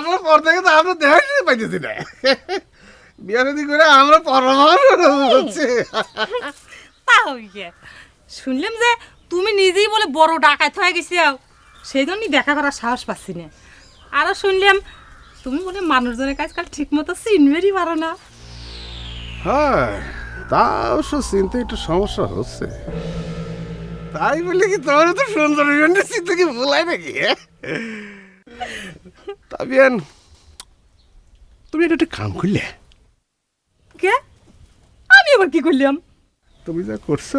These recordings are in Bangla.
আসার পর থেকে তো আমরা দেখা শুনে পাইতেছি না। বিয়া যদি করে আমরা পরামর্শ হচ্ছে। শুনলাম যে তুমি নিজেই বলে বড় ডাকাত হয়ে গেছি সেই জন্যই দেখা করার সাহস পাচ্ছি না। আরও শুনলাম তুমি বলে মানুষজনের কাজকাল ঠিক মতো চিনবেরই পারো না। হ্যাঁ তা অবশ্য চিনতে একটু সমস্যা হচ্ছে। তাই বলে কি তোমার তো সুন্দর চিন্তা কি ভুলাই নাকি হ্যাঁ? তুমি এটা একটা কাম করলে? কে? আমি আবার কি করলাম? তুমি যা করছ।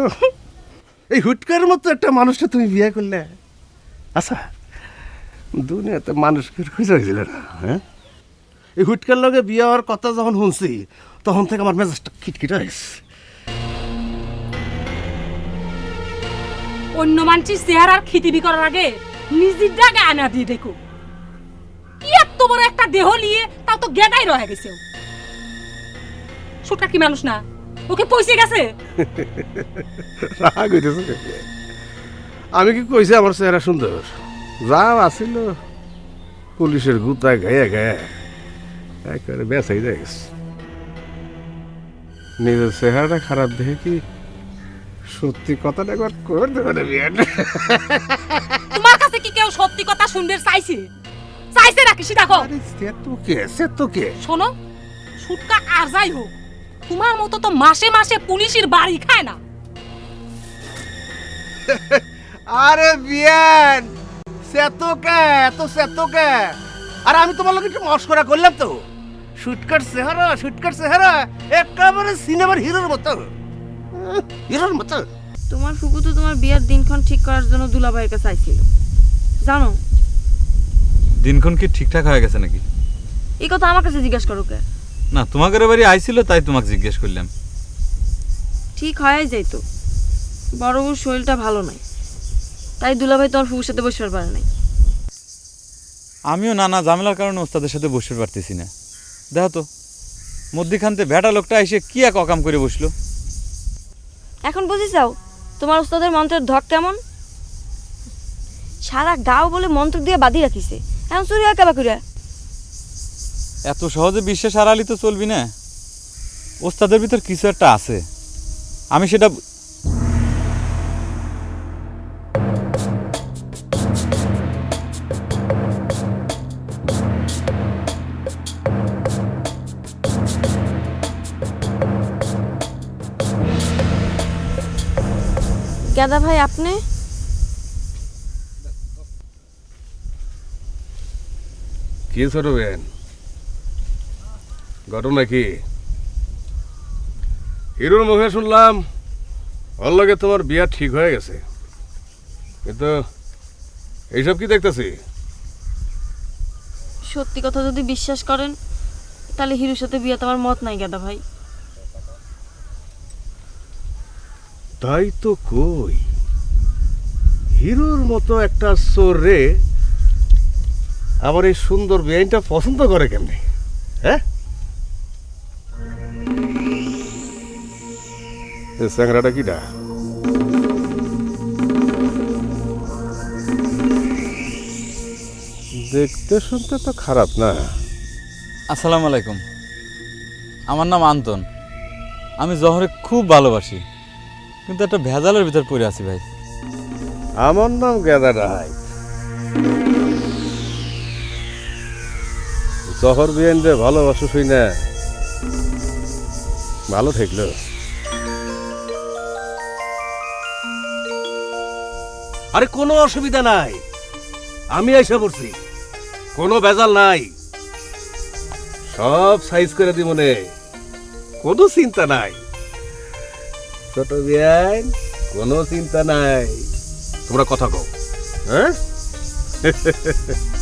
এই হুটকার মতো একটা মানুষটা তুমি বিয়ে করলে। আচ্ছা দুনিয়াতে মানুষকে খুঁজে হয়েছিল না হ্যাঁ? এই হুটকার লগে বিয়ে হওয়ার কথা যখন শুনছি তখন থেকে আমার মেজাজটা খিটখিট হয়েছে। অন্য মানুষের চেহারার খিতিবি করার আগে নিজের জায়গা আনা দিয়ে দেখো। এত বড় একটা দেহ নিয়ে তাও তো গেদাই রয়ে গেছে। কি মানুষ না? ওকে পয়সে গেছে? রাগ হইতেছে আমি কি কইছি আমার চেহারা সুন্দর? যা আসিল পুলিশের গুতায় গায়ে গায়ে একেবারে বেসাই যায় গেছে। নিজের চেহারাটা খারাপ দেখে কি সত্যি কথাটা একবার করে দেবে তোমার কাছে কি কেউ সত্যি কথা শুনবে চাইছে? সেটা কও? আরে সে তো কে সে তো কে? শোনো সুটকা আর যাই হোক তোমার মতো তো মাসে মাসে পুলিশের বাড়ি খায় না। আরে বিয়ান সে তো কে এত সে তো কে? আর আমি তোমার লোক একটু মস্করা করলাম তো। শুটকার চেহারা শুটকার চেহারা একেবারে সিনেমার হিরোর মতো। হিরোর মতো। তোমার ফুকু তো তোমার বিয়ার দিনক্ষণ ঠিক করার জন্য দুলাভাইয়ের কাছে আইছিল। জানো দিনক্ষণ কি ঠিকঠাক হয়ে গেছে নাকি? এই কথা আমার কাছে জিজ্ঞেস করো কে? না তোমাদের বাড়ি আইছিল তাই তোমাকে জিজ্ঞেস করলাম। ঠিক হয়ে যাইতো বড় বউর শরীরটা ভালো নাই। তাই দুলাভাই তোমার ফুকুর সাথে বসবার পারে নাই। আমিও নানা ঝামেলার কারণে ওস্তাদের সাথে বসতে পারতেছি না। দেখো তো মধ্যিখানতে ভেটা লোকটা এসে কি এক অকাম করে বসল? এখন বুঝি চাও তোমার ওস্তাদের মন্ত্রের ধক কেমন? সারা গাও বলে মন্ত্র দিয়ে বাঁধি রাখিছে। এখন চুরি হয় কেবা করিয়া এত সহজে বিশ্বাস আড়ালি তো চলবি না। ওস্তাদের ভিতর কিছু একটা আছে। আমি সেটা গাদা ভাই আপনি? কি ছোট বেন? ঘটনা কি? হিরোর মুখে শুনলাম ওর লগে তোমার বিয়া ঠিক হয়ে গেছে। কিন্তু এইসব কি দেখতেছি? সত্যি কথা যদি বিশ্বাস করেন তাহলে হিরুর সাথে বিয়ে তোমার মত নাই গাদা ভাই। তাই তো কই হিরোর মতো একটা চোর রে আবার এই সুন্দর বেআইনটা পছন্দ করে কেমনে? হ্যাঁ? এ স্যাংরাটা কিটা? দেখতে শুনতে তো খারাপ না। আসসালামু আলাইকুম। আমার নাম আন্তন। আমি জহরে খুব ভালোবাসি। কিন্তু একটা ভেজালের ভিতর পড়ে আছি ভাই। আমার নাম গেদা রায় জহর বিয়েন রে ভালোবাসো শুই না। ভালো থাকল। আরে কোনো অসুবিধা নাই। আমি এসে পড়ছি। কোনো ভেজাল নাই। সব সাইজ করে দিব নে। কোনো চিন্তা নাই। ছোট বিয়ান, কোনো চিন্তা নাই। তোমরা কথা কও। হ্যাঁ?